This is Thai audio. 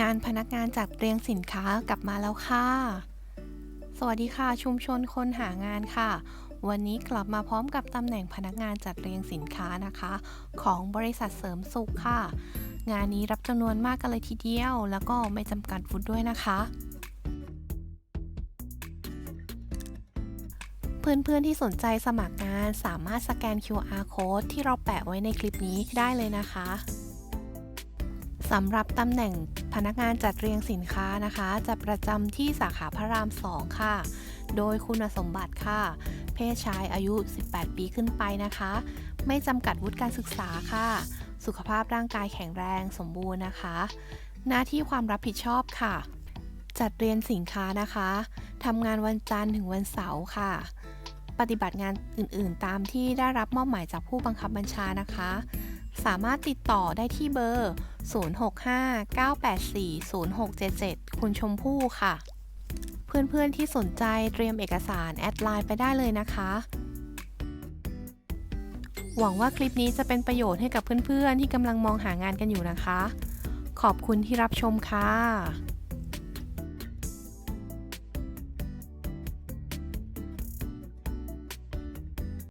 งานพนักงานจัดเรียงสินค้ากลับมาแล้วค่ะ สวัสดีค่ะ ชุมชนคนหางานค่ะ วันนี้กลับมาพร้อมกับตำแหน่งพนักงานจัดเรียงสินค้านะคะ ของบริษัทเสริมสุขค่ะ งานนี้รับจำนวนมากกันเลยทีเดียว แล้วก็ไม่จำกัดฟุตด้วยนะคะเพื่อนๆที่สนใจสมัครงานสามารถสแกน QR code ที่เราแปะไว้ในคลิปนี้ได้เลยนะคะ สำหรับตำแหน่งพนักงานจัดเรียงสินค้านะคะ จะประจำที่สาขาพระราม 2 ค่ะ โดยคุณสมบัติค่ะ เพศชายอายุ 18 ปีขึ้นไปนะคะ ไม่จำกัดวุฒิการศึกษาค่ะ สุขภาพร่างกายแข็งแรงสมบูรณ์นะคะ หน้าที่ความรับผิดชอบค่ะ จัดเรียนสินค้านะคะทำงานวันจันทร์ถึงวันเสาร์ค่ะ ปฏิบัติงานอื่นๆ ตามที่ได้รับมอบหมายจากผู้บังคับบัญชานะคะ สามารถติดต่อได้ที่เบอร์ 0659840677 คุณชมพู่ค่ะ เพื่อนๆที่สนใจเตรียมเอกสารแอดไลน์ไปได้เลยนะคะ หวังว่าคลิปนี้จะเป็นประโยชน์ให้กับเพื่อนๆ ที่กำลังมองหางานกันอยู่นะคะ ขอบคุณที่รับชมค่ะ